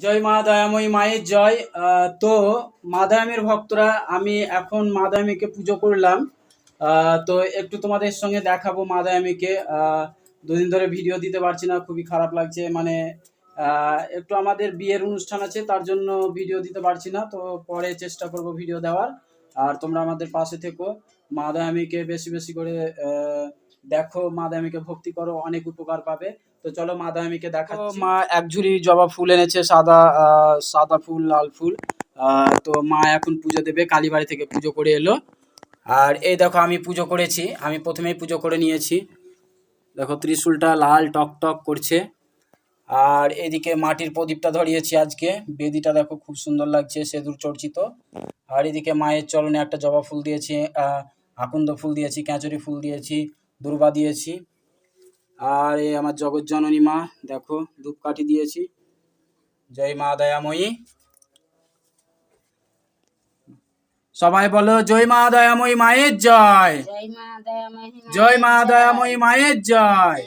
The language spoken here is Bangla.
জয় মা দয়াময়ী মায়ের জয়। তো মা দয়ামীর ভক্তরা, আমি এখন মা দয়ামীকে পুজো করলাম। তো একটু তোমাদের সঙ্গে দেখাবো মা দয়ামীকে। দুদিন ধরে ভিডিও দিতে পারছি না, খুবই খারাপ লাগছে। মানে একটু আমাদের বিয়ের অনুষ্ঠান আছে, তার জন্য ভিডিও দিতে পারছি না, তো পরে চেষ্টা করব ভিডিও দেওয়ার। আর তোমরা আমাদের পাশে থেকো। মা দয়ামীকে বেশি বেশি করে দেখো মা দয়ামীকে ভক্তি করো, অনেক উপকার পাবে। তো চলো মা দয়ামীকে দেখা মা, এক ঝুড়ি জবা ফুল এনেছে, সাদা সাদা ফুল, লাল ফুল। তো মা এখন পুজো দেবে কালীবাড়ি থেকে পুজো করে এলো। আর এই দেখো, আমি পুজো করেছি। আমি প্রথমেই পুজো করে নিয়েছি। দেখো, ত্রিশূলটা লাল টক টক করছে। আর এদিকে মাটির প্রদীপটা ধরিয়েছি আজকে। বেদিটা দেখো, খুব সুন্দর লাগছে, সেদুর চর্চিত। আর এদিকে মায়ের চরণে একটা জবা ফুল দিয়েছি আকন্দ ফুল দিয়েছি ক্যাঁচুরি ফুল দিয়েছি। দুর্বা দিয়েছি। আর এই আমার জগৎ জননী মা দেখো ধূপকাঠি দিয়েছি। জয় মা দয়াময়ী। সবাই বলো জয় মা দয়াময়ী মায়ের জয়। জয় মা দয়াময়ী জয় মা দয়াময়ী মায়ের জয়।